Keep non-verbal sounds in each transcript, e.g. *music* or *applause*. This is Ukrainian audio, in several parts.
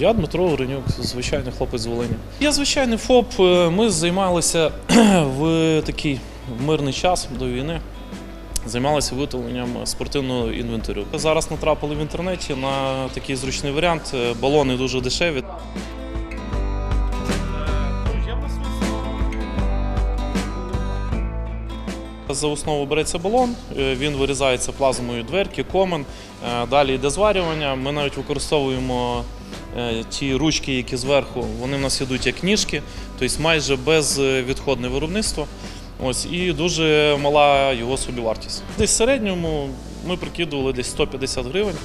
Я Дмитро Горенюк, звичайний хлопець з Волині. Я звичайний ФОП. е, Ми займалися *clears throat* в такий мирний час до війни. Займалися виготовленням спортивного інвентарю. Зараз натрапили в інтернеті на такий зручний варіант. Е, Балони дуже дешеві. За основу береться балон, е, він вирізається плазмою дверки, комен. Е, Далі йде зварювання. Ми навіть використовуємо е, ті ручки, які зверху, вони в нас йдуть як ніжки, тобто майже безвідходне виробництво. Ось і дуже мала його собівартість. Десь в середньому ми прикидували десь 150 гривень.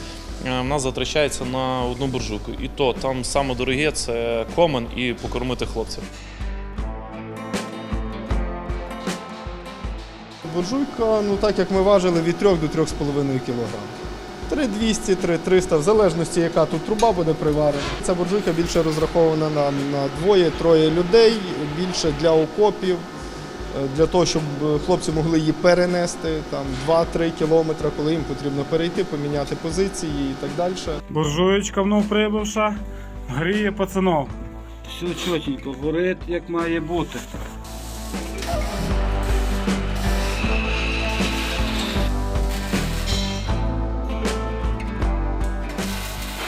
В нас затрачається на одну буржуйку. І то там саме це комен і покормити хлопців. Буржуйка, ну так як ми важили, від 3 до 3,5 кг. 3200, 3300, в залежності, яка тут труба буде приварена. Ця буржуйка більше розрахована на, на двоє-троє людей, більше для окопів, е, для того, щоб хлопці могли її перенести там 2-3 кілометри, коли їм потрібно перейти, поміняти позиції і так далі. Буржуєчка внов прибувша, гріє пацанов. Все чотенько, горить як має бути.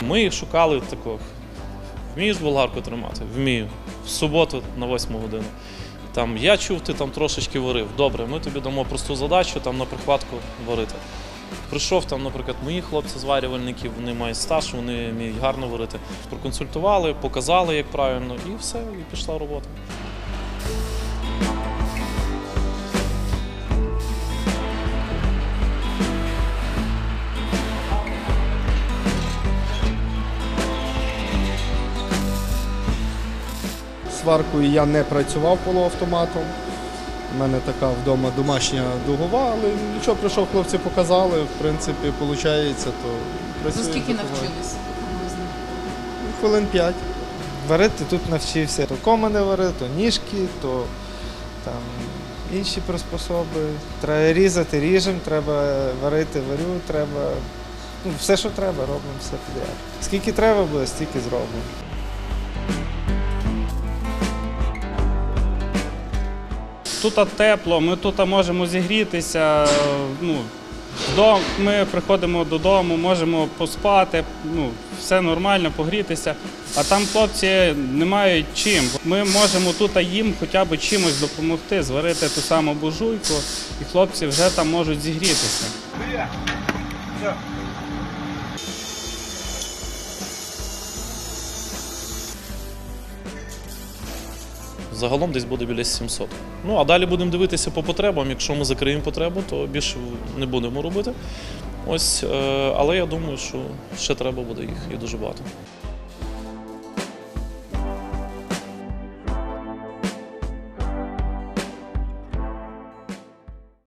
Ми шукали такого. Вмієш болгарку тримати? Вмію. В суботу на 8 годину. Там я чув, ти там трошечки варив. Добре, ми тобі дамо просту задачу там на прихватку варити. Прийшов там, наприклад, мої хлопці-зварювальники, вони мають стаж, вони вміють гарно варити. Проконсультували, показали, як правильно, і все, і пішла робота. Сваркою я не працював полуавтоматом. У мене така вдома домашня дугова, але нічого прийшов, хлопці показали. В принципі, виходить, то працює. скільки допомагає. навчились? Хвилин п'ять. Варити тут навчився. То комини варити, то ніжки, то там інші приспособи. Треба різати, ріжемо, треба варити, варю, треба. Ну, все, що треба, робимо все підряд. Скільки треба буде, стільки зробимо. Тут тепло, ми тут можемо зігрітися. Ну, ми приходимо додому, можемо поспати, ну, все нормально, погрітися. А там хлопці не мають чим. Ми можемо тут їм хоча б чимось допомогти, зварити ту саму буржуйку, і хлопці вже там можуть зігрітися. Загалом десь буде біля 700. Ну а далі будемо дивитися по потребам. Якщо ми закриємо потребу, то більше не будемо робити. Ось, е, але я думаю, що ще треба буде їх і дуже багато.